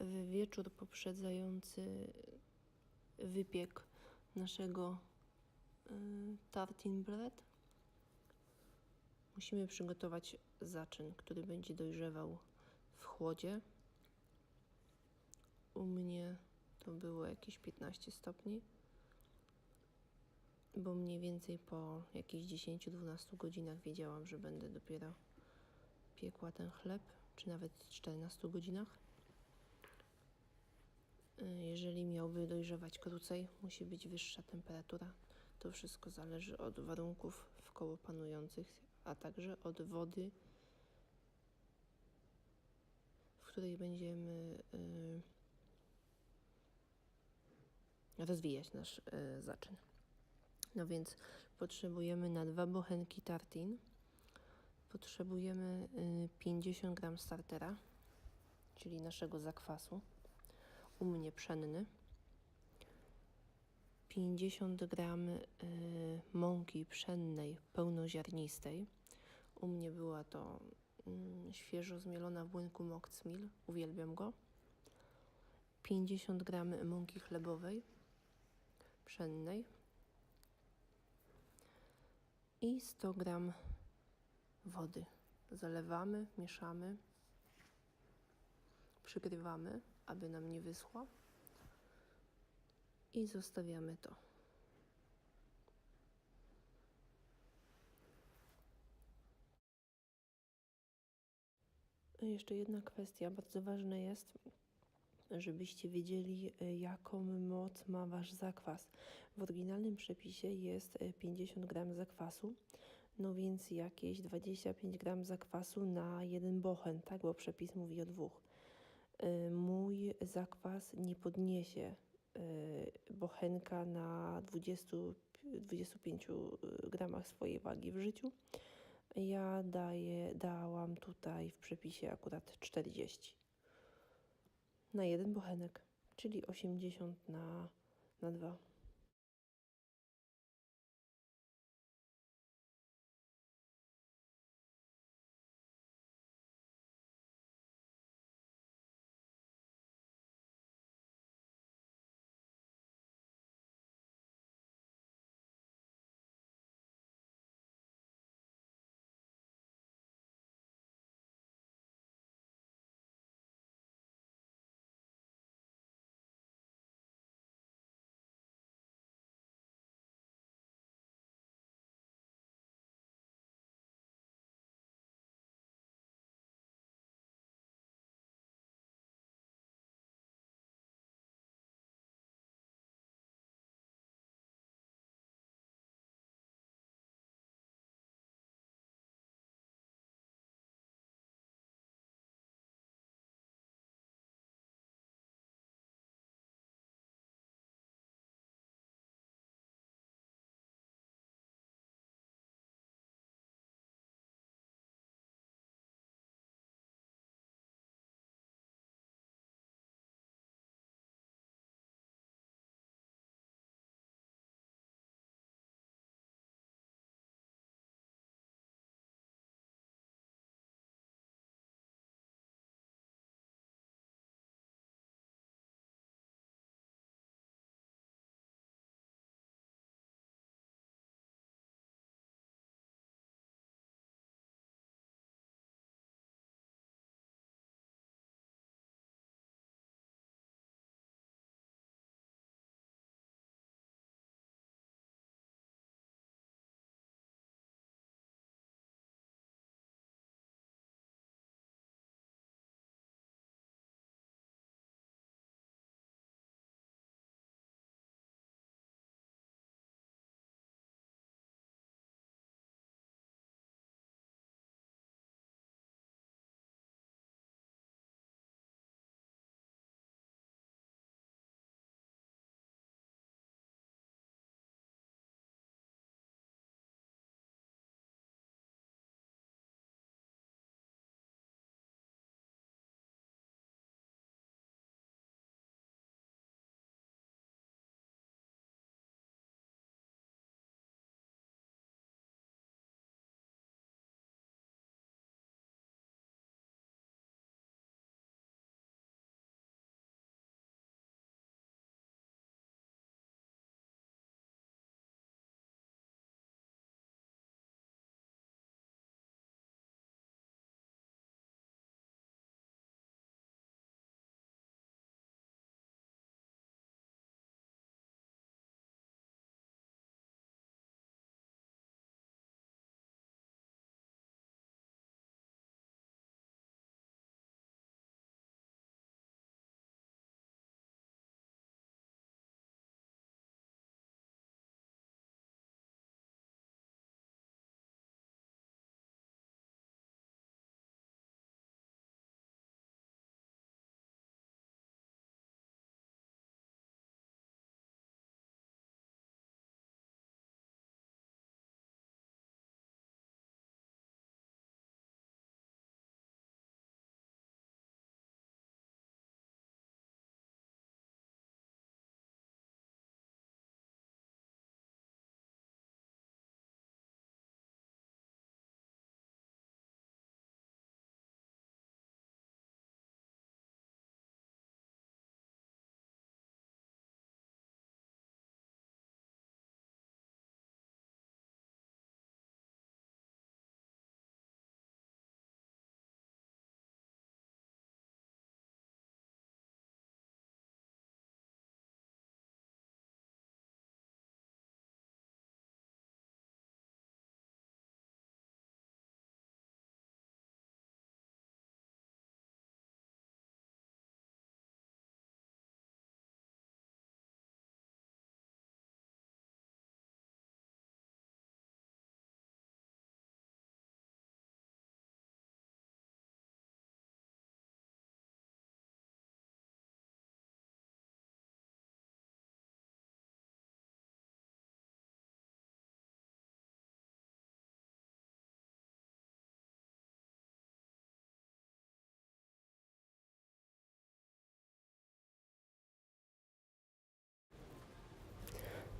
w wieczór poprzedzający wypiek naszego y, tartin bread musimy przygotować zaczyn, który będzie dojrzewał w chłodzie. U mnie to było jakieś 15 stopni, bo mniej więcej po jakichś 10-12 godzinach wiedziałam, że będę dopiero piekła ten chleb, czy nawet 14 godzinach. Y, Jeżeli miałby dojrzewać krócej, musi być wyższa temperatura. To wszystko zależy od warunków wkoło panujących, a także od wody, w której będziemy y, rozwijać nasz y, zaczyn. No więc potrzebujemy na dwa bochenki tartin. Potrzebujemy y, 50 gram startera, czyli naszego zakwasu. U mnie pszenny. 50 gram y, mąki pszennej pełnoziarnistej. U mnie była to mm, świeżo zmielona w młynku Moxmil. Uwielbiam go. 50 gram mąki chlebowej pszennej i 100 gram wody. Zalewamy, mieszamy, przykrywamy, aby nam nie wyschła i zostawiamy to. Jeszcze jedna kwestia, bardzo ważne jest, żebyście wiedzieli, y, jaką moc ma wasz zakwas. W oryginalnym przepisie jest y, 50 gram zakwasu, no więc jakieś 25 gram zakwasu na jeden bochen, tak? Bo przepis mówi o dwóch. Y, Mój zakwas nie podniesie y, bochenka na 20, 25 gramach swojej wagi w życiu. Ja daję, dałam tutaj w przepisie akurat 40 na jeden bochenek, czyli 80 na, na 2.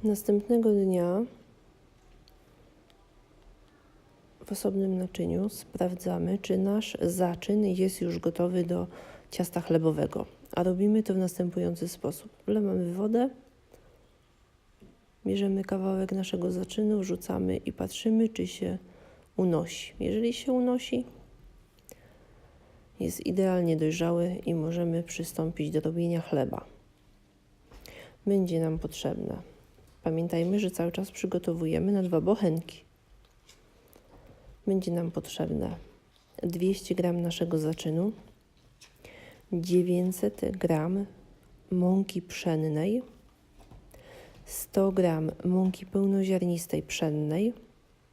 Następnego dnia w osobnym naczyniu sprawdzamy, czy nasz zaczyn jest już gotowy do ciasta chlebowego. A robimy to w następujący sposób. Wlewamy wodę, bierzemy kawałek naszego zaczynu, wrzucamy i patrzymy, czy się unosi. Jeżeli się unosi, jest idealnie dojrzały i możemy przystąpić do robienia chleba. Będzie nam potrzebne. Pamiętajmy, że cały czas przygotowujemy na dwa bochenki. Będzie nam potrzebne 200 g naszego zaczynu, 900 g mąki pszennej, 100 g mąki pełnoziarnistej pszennej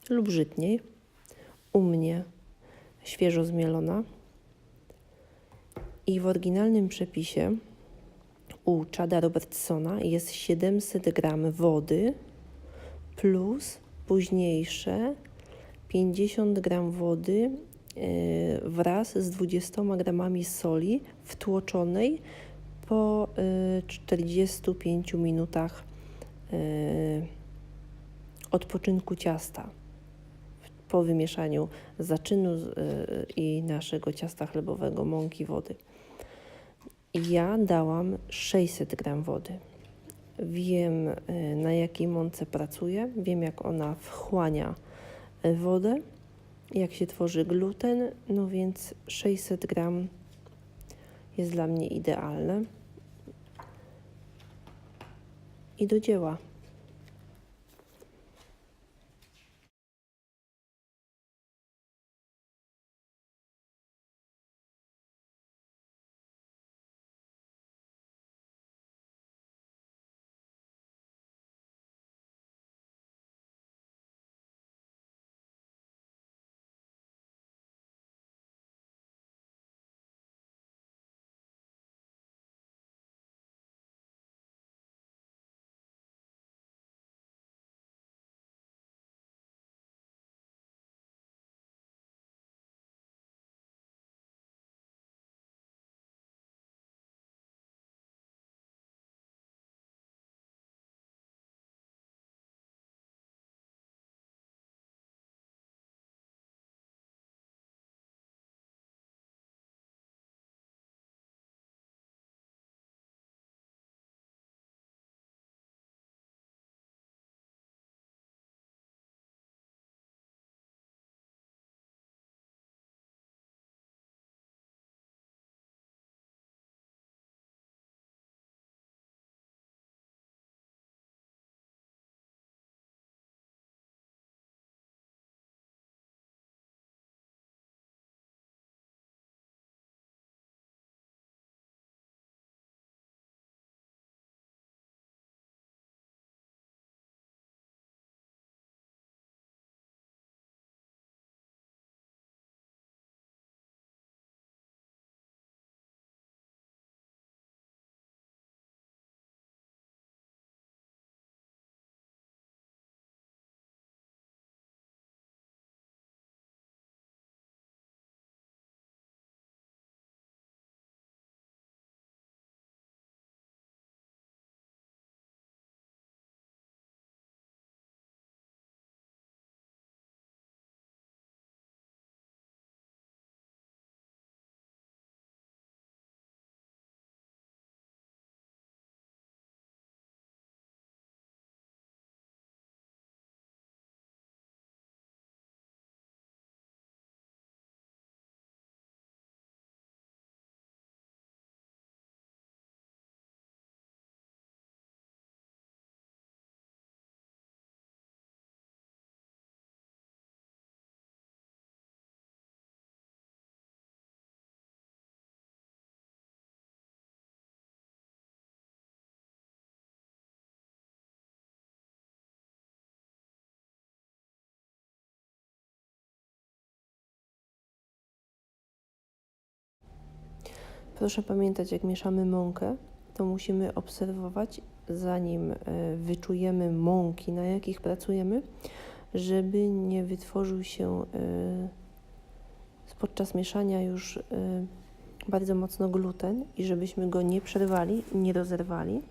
lub żytniej, u mnie świeżo zmielona. I w oryginalnym przepisie u Chada Robertsona jest 700 g wody plus późniejsze 50 g wody e, wraz z 20 gramami soli wtłoczonej po 45 e, minutach e, odpoczynku ciasta. Po wymieszaniu zaczynu i naszego ciasta chlebowego, mąki, wody. Ja dałam 600 gram wody. Wiem, na jakiej mące pracuję, wiem, jak ona wchłania wodę, jak się tworzy gluten, no więc 600 gram jest dla mnie idealne. I do dzieła. Proszę pamiętać, jak mieszamy mąkę, to musimy obserwować, zanim e, wyczujemy mąki, na jakich pracujemy, żeby nie wytworzył się e, podczas mieszania już e, bardzo mocno gluten i żebyśmy go nie przerwali, nie rozerwali,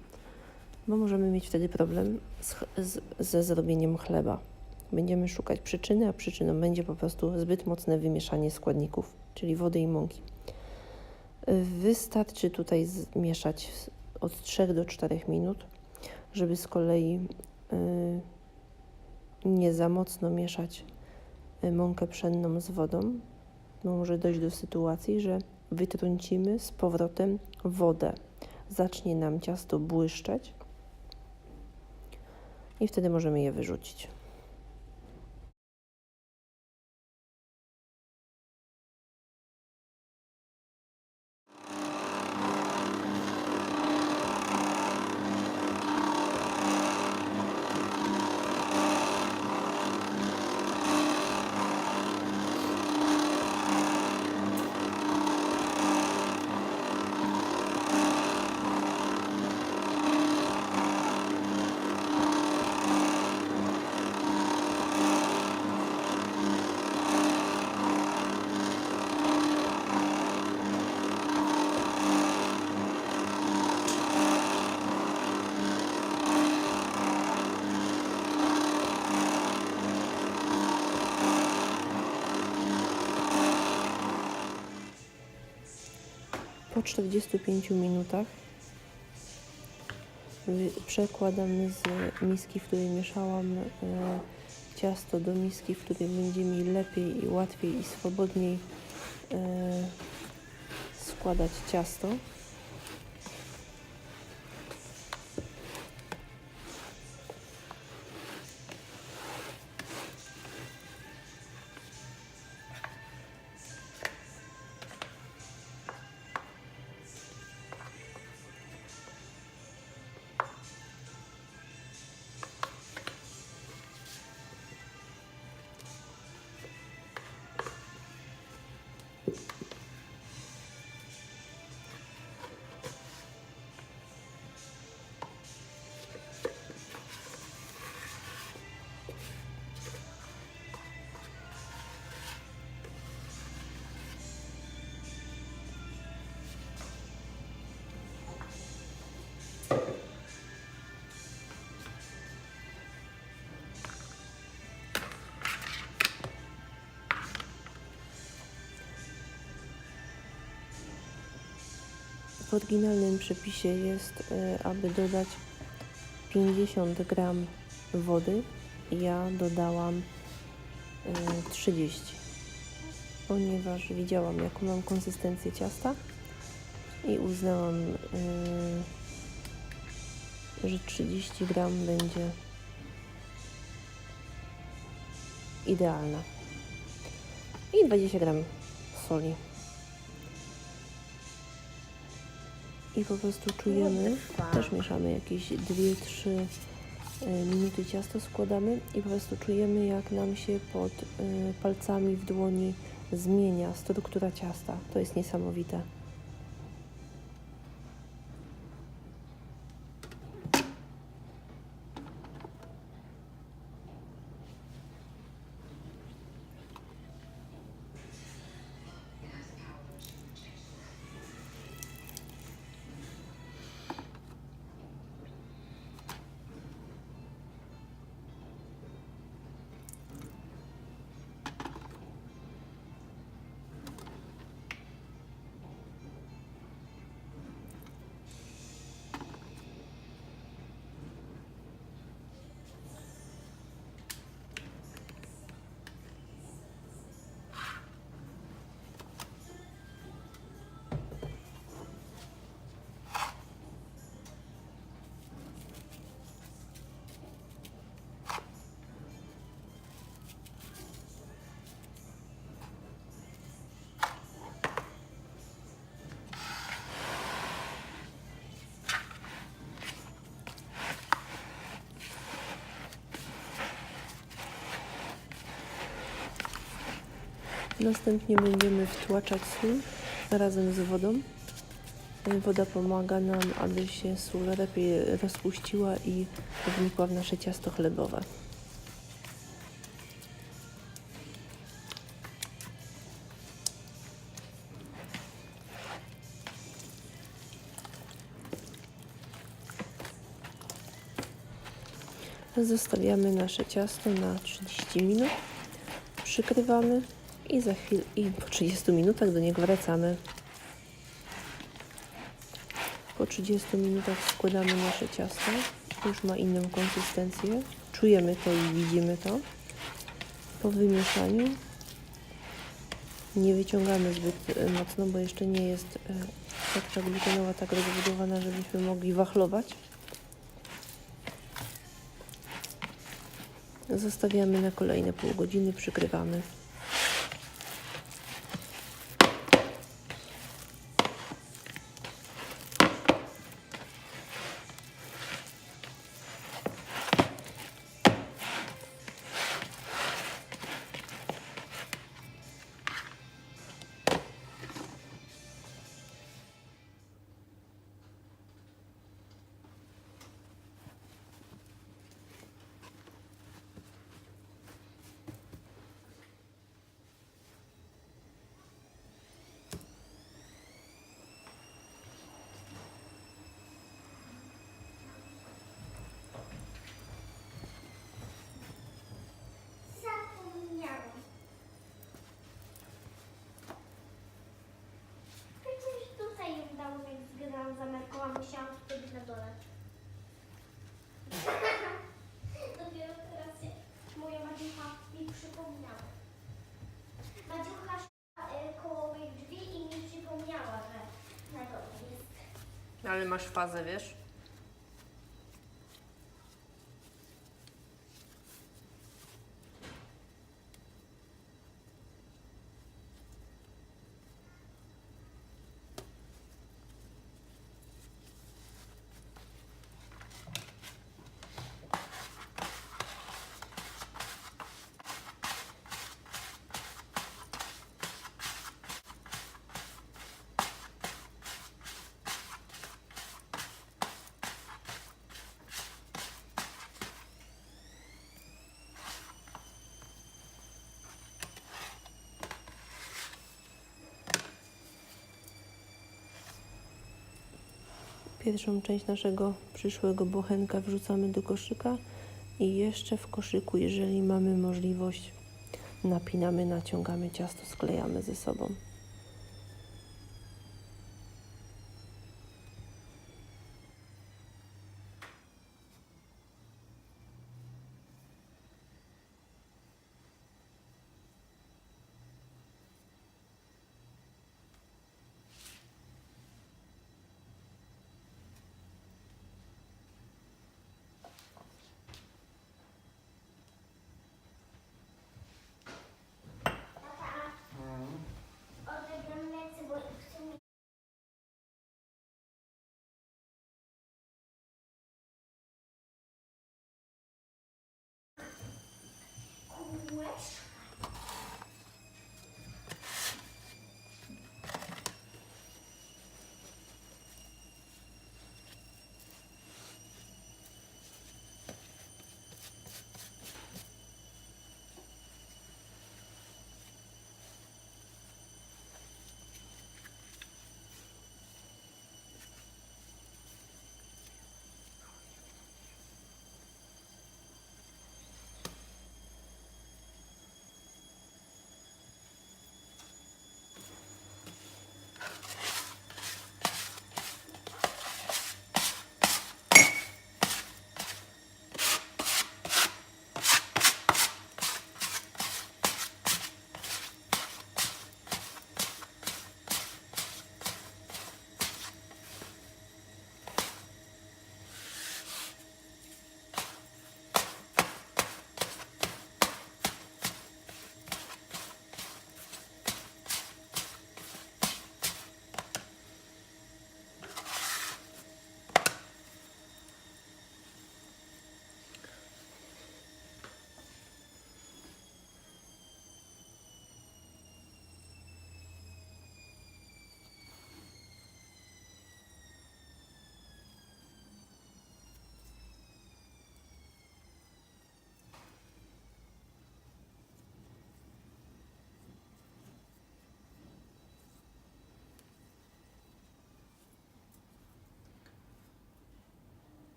bo możemy mieć wtedy problem z, z, ze zrobieniem chleba. Będziemy szukać przyczyny, a przyczyną będzie po prostu zbyt mocne wymieszanie składników, czyli wody i mąki. Wystarczy tutaj zmieszać od 3 do 4 minut, żeby z kolei y, nie za mocno mieszać y, mąkę pszenną z wodą, może dojść do sytuacji, że wytrącimy z powrotem wodę. Zacznie nam ciasto błyszczeć i wtedy możemy je wyrzucić. Po 45 minutach przekładam z miski, w której mieszałam e, ciasto, do miski, w której będzie mi lepiej i łatwiej i swobodniej e, składać ciasto. W oryginalnym przepisie jest, e, aby dodać 50 gram wody. Ja dodałam e, 30, ponieważ widziałam, jaką mam konsystencję ciasta i uznałam, e, że 30 gram będzie idealna. I 20 gram soli. I po prostu czujemy, też mieszamy jakieś 2-3 minuty ciasto składamy i po prostu czujemy jak nam się pod y, palcami w dłoni zmienia struktura ciasta. To jest niesamowite. Następnie będziemy wtłaczać sól razem z wodą. Woda pomaga nam, aby się sól lepiej rozpuściła i wnikła w nasze ciasto chlebowe. Zostawiamy nasze ciasto na 30 minut. Przykrywamy i za chwilę i po 30 minutach do niego wracamy. Po 30 minutach składamy nasze ciasto. Już ma inną konsystencję. Czujemy to i widzimy to. Po wymieszaniu nie wyciągamy zbyt e, mocno, bo jeszcze nie jest e, siatka glutenowa tak rozbudowana, żebyśmy mogli wachlować. Zostawiamy na kolejne pół godziny, przykrywamy. Zgrałam, zamerkałam, musiałam wtedy na dole. Dopiero teraz się moja Madziucha mi przypomniała. Madziucha szła y, koło moich drzwi i mi przypomniała, że na dole jest. Ale masz fazę, wiesz? Pierwszą część naszego przyszłego bochenka wrzucamy do koszyka i jeszcze w koszyku, jeżeli mamy możliwość, napinamy, naciągamy ciasto, sklejamy ze sobą.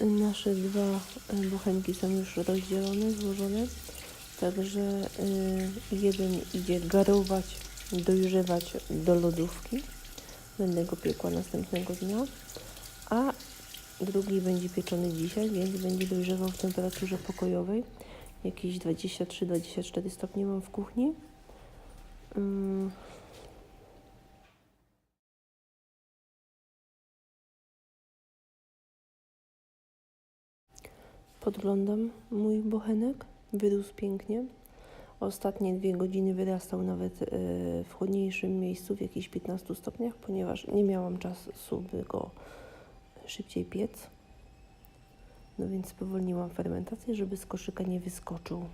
Nasze dwa y, bochenki są już rozdzielone, złożone. Także y, jeden idzie garować, dojrzewać do lodówki. Będę go piekła następnego dnia. A drugi będzie pieczony dzisiaj, więc będzie dojrzewał w temperaturze pokojowej. Jakieś 23-24 stopnie mam w kuchni. Podglądam mój bochenek. Wyrósł pięknie. Ostatnie dwie godziny wyrastał nawet e, w chłodniejszym miejscu, w jakichś 15 stopniach, ponieważ nie miałam czasu, by go szybciej piec. No więc spowolniłam fermentację, żeby z koszyka nie wyskoczył.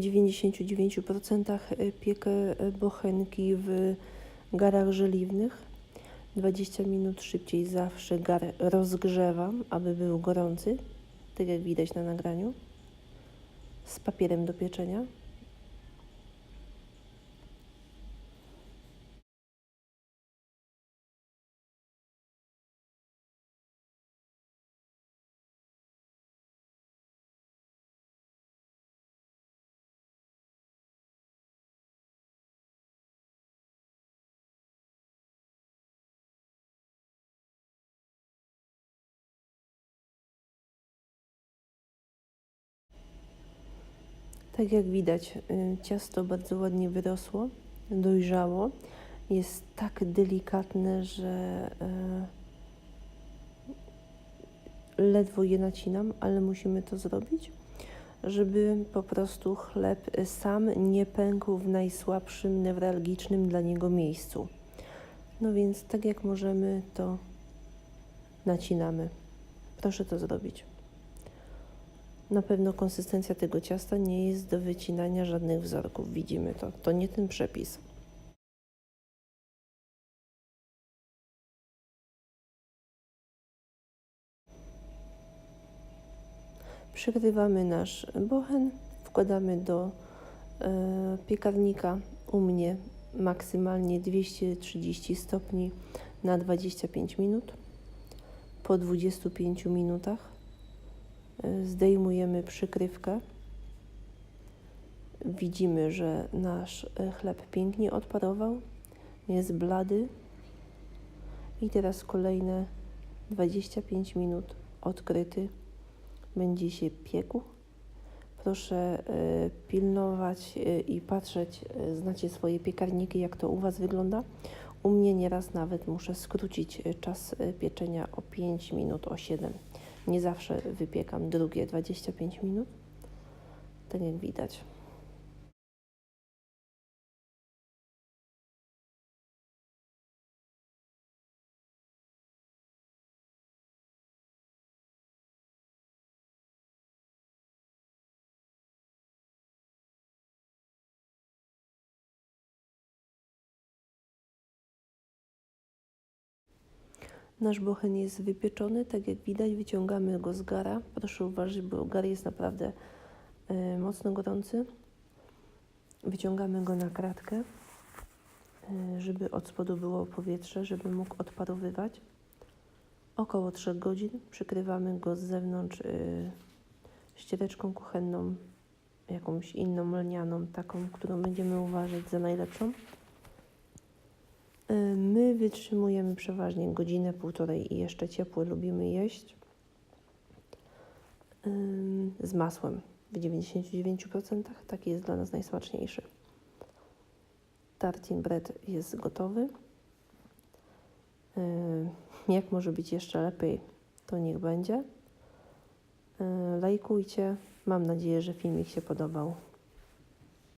99% piekę e, bochenki w garach żeliwnych. 20 minut szybciej zawsze gar rozgrzewam, aby był gorący, tak jak widać na nagraniu, z papierem do pieczenia. Tak jak widać, y, ciasto bardzo ładnie wyrosło, dojrzało. Jest tak delikatne, że y, ledwo je nacinam, ale musimy to zrobić, żeby po prostu chleb sam nie pękł w najsłabszym, newralgicznym dla niego miejscu. No więc tak jak możemy, to nacinamy. Proszę to zrobić. Na pewno konsystencja tego ciasta nie jest do wycinania żadnych wzorków. Widzimy to. To nie ten przepis. Przykrywamy nasz bochen, wkładamy do e, piekarnika. U mnie maksymalnie 230 stopni na 25 minut. Po 25 minutach zdejmujemy przykrywkę. Widzimy, że nasz chleb pięknie odparował, jest blady. I teraz kolejne 25 minut odkryty będzie się piekł. Proszę e, pilnować e, i patrzeć, e, znacie swoje piekarniki, jak to u Was wygląda. U mnie nieraz nawet muszę skrócić czas pieczenia o 5 minut, o 7 nie zawsze wypiekam drugie 25 minut, tak jak widać. Nasz bochen jest wypieczony, tak jak widać, wyciągamy go z gara. Proszę uważać, bo gar jest naprawdę y, mocno gorący. Wyciągamy go na kratkę, y, żeby od spodu było powietrze, żeby mógł odparowywać. Około 3 godzin przykrywamy go z zewnątrz y, ściereczką kuchenną, jakąś inną lnianą, taką, którą będziemy uważać za najlepszą. Y, my wytrzymujemy przeważnie godzinę, półtorej i jeszcze ciepłe lubimy jeść z masłem w 99%. Taki jest dla nas najsmaczniejszy. Tartin bread jest gotowy. Jak może być jeszcze lepiej, to niech będzie. Lajkujcie. Mam nadzieję, że filmik się podobał.